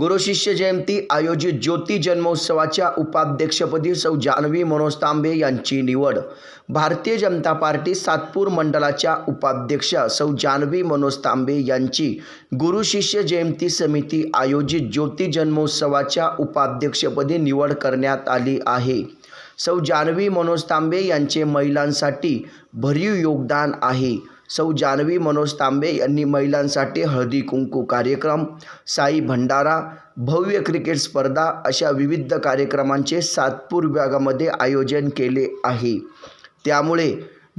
गुरुशिष्य जयंती आयोजित ज्योती जन्मोत्सवाच्या उपाध्यक्षपदी सौ जान्हवी मनोज तांबे यांची निवड. भारतीय जनता पार्टी सातपूर मंडळाच्या उपाध्यक्ष सौ जान्हवी मनोज तांबे यांची गुरुशिष्य जयंती समिती आयोजित ज्योती जन्मोत्सवाच्या उपाध्यक्षपदी निवड करण्यात आली आहे. सौ जान्हवी मनोज तांबे यांचे महिलांसाठी भरीव योगदान आहे. सौ जान्हवी मनोज तांबे यांनी महिलांसाठी हळदी कुंकू कार्यक्रम साई भंडारा भव्य क्रिकेट स्पर्धा अशा विविध कार्यक्रमांचे सातपूर विभागामध्ये आयोजन केले आहे. त्यामुळे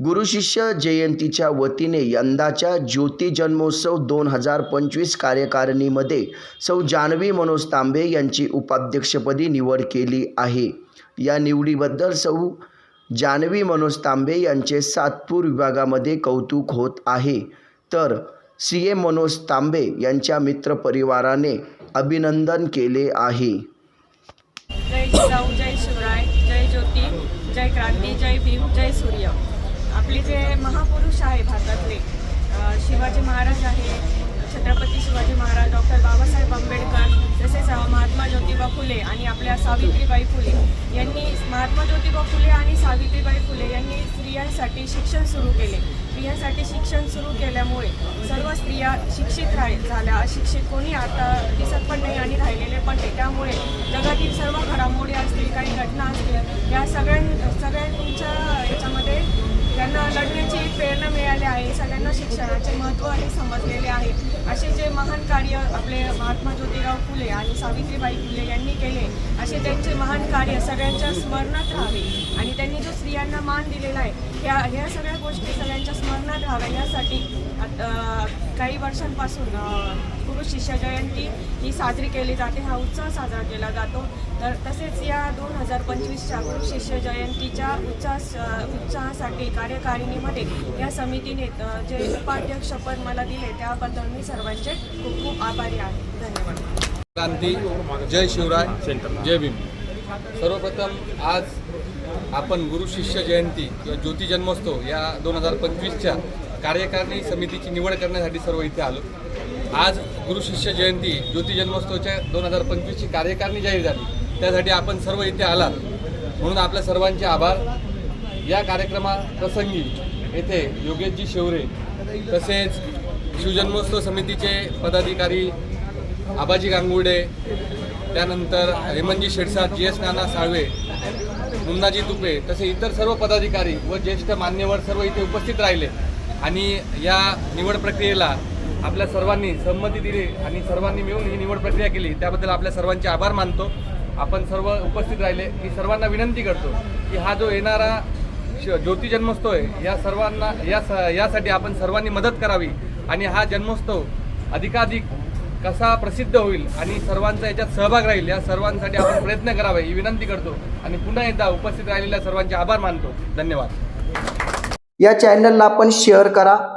गुरुशिष्य जयंतीच्या वतीने यंदाच्या ज्योती जन्मोत्सव दोन हजार पंचवीस कार्यकारिणीमध्ये सौ जान्हवी मनोज तांबे यांची उपाध्यक्षपदी निवड केली आहे. या निवडीबद्दल सौ जान्हवी मनोज तांबे यांचे सातपूर विभागामध्ये कौतुक होत आहे. तर सी ए मनोज तांबे यांच्या मित्रपरिवाराने अभिनंदन केले आहे. जय जिजाऊ जय शिवराय जय ज्योती जय क्रांती जय भीम जय सूर्य. आपले जे महापुरुष आहे भारतातले शिवाजी महाराज आहे छत्रपती शिवाजी महाराज डॉक्टर बाबासाहेब आंबेडकर तसेच फुले आणि आपल्या सावित्रीबाई फुले यांनी महात्मा ज्योतिबा फुले आणि सावित्रीबाई फुले यांनी स्त्रियांसाठी शिक्षण सुरू केले. स्त्रियांसाठी शिक्षण सुरू केल्यामुळे सर्व स्त्रिया शिक्षित राह झाल्या. अशिक्षित कोणी आता दिसत पण नाही आणि राहिलेले पण नाही. त्यामुळे जगातील सर्व घडामोडी असतील काही घटना असतील या सगळ्यां सगळ्यांच्या मिळाले आहे सगळ्यांना शिक्षणाचे महत्त्व हे समजलेले आहे. असे जे महान कार्य आपले महात्मा ज्योतिराव फुले आणि सावित्रीबाई फुले यांनी केले असे त्यांचे महान कार्य सगळ्यांच्या स्मरणात राहावे. आणि त्यांनी जो स्त्रियांना मान दिलेला आहे ह्या ह्या सगळ्या गोष्टी सगळ्यांच्या स्मरणात राहाव्या. यासाठी आता, काही वर्षांपासून गुरु शिष्य जयंती ही साजरी केली जाते. हा उत्सव साजरा केला जातो. तर तसेच या दोन हजार पंचवीसच्या गुरु शिष्य जयंतीच्या उत्साह उत्साहासाठी कार्यकारिणीमध्ये या समितीने जे उपाध्यक्षपद मला दिले त्याबद्दल मी सर्वांचे खूप खूप आभारी आहे. धन्यवाद. क्रांती जय शिवराय जय भीम. सर्वप्रथम आज आपण गुरु शिष्य जयंती किंवा ज्योती जन्मोत्सव या दोन हजार पंचवीसच्या कार्यकारिणी समितीची निवड करण्यासाठी सर्व इथे आलो. आज गुरुशिष्य जयंती ज्योती जन्मोत्सवच्या दोन हजार पंचवीसची कार्यकारिणी जाहीर झाली. त्यासाठी आपण सर्व इथे आलात. म्हणून आपल्या सर्वांचे आभार. या कार्यक्रमाप्रसंगी येथे योगेशजी शेवरे तसेच शिवजन्मोत्सव समितीचे पदाधिकारी आबाजी गांगुडे त्यानंतर हेमनजी शेडसाद जी एस नाना साळवे मुन्नाजी तुपे तसे इतर सर्व पदाधिकारी व ज्येष्ठ मान्यवर सर्व इथे उपस्थित राहिले. आणि या निवड प्रक्रियेला आपल्या सर्वांनी संमती दिली आणि सर्वांनी मिळून ही निवड प्रक्रिया केली त्याबद्दल आपल्या सर्वांचे आभार मानतो. आपण सर्व उपस्थित राहिले मी सर्वांना विनंती करतो की हा जो येणारा श- ज्योती जन्मोत्सव आहे या सर्वांना या स यासाठी आपण सर्वांनी मदत करावी आणि हा जन्मोत्सव अधिकाधिक कसा प्रसिद्ध होईल आणि सर्वांचा याच्यात सहभाग राहील या सर्वांसाठी आपण प्रयत्न करावे ही विनंती करतो. आणि पुन्हा एकदा उपस्थित राहिलेल्या सर्वांचे आभार मानतो. धन्यवाद. या चॅनलला आपण शेअर करा.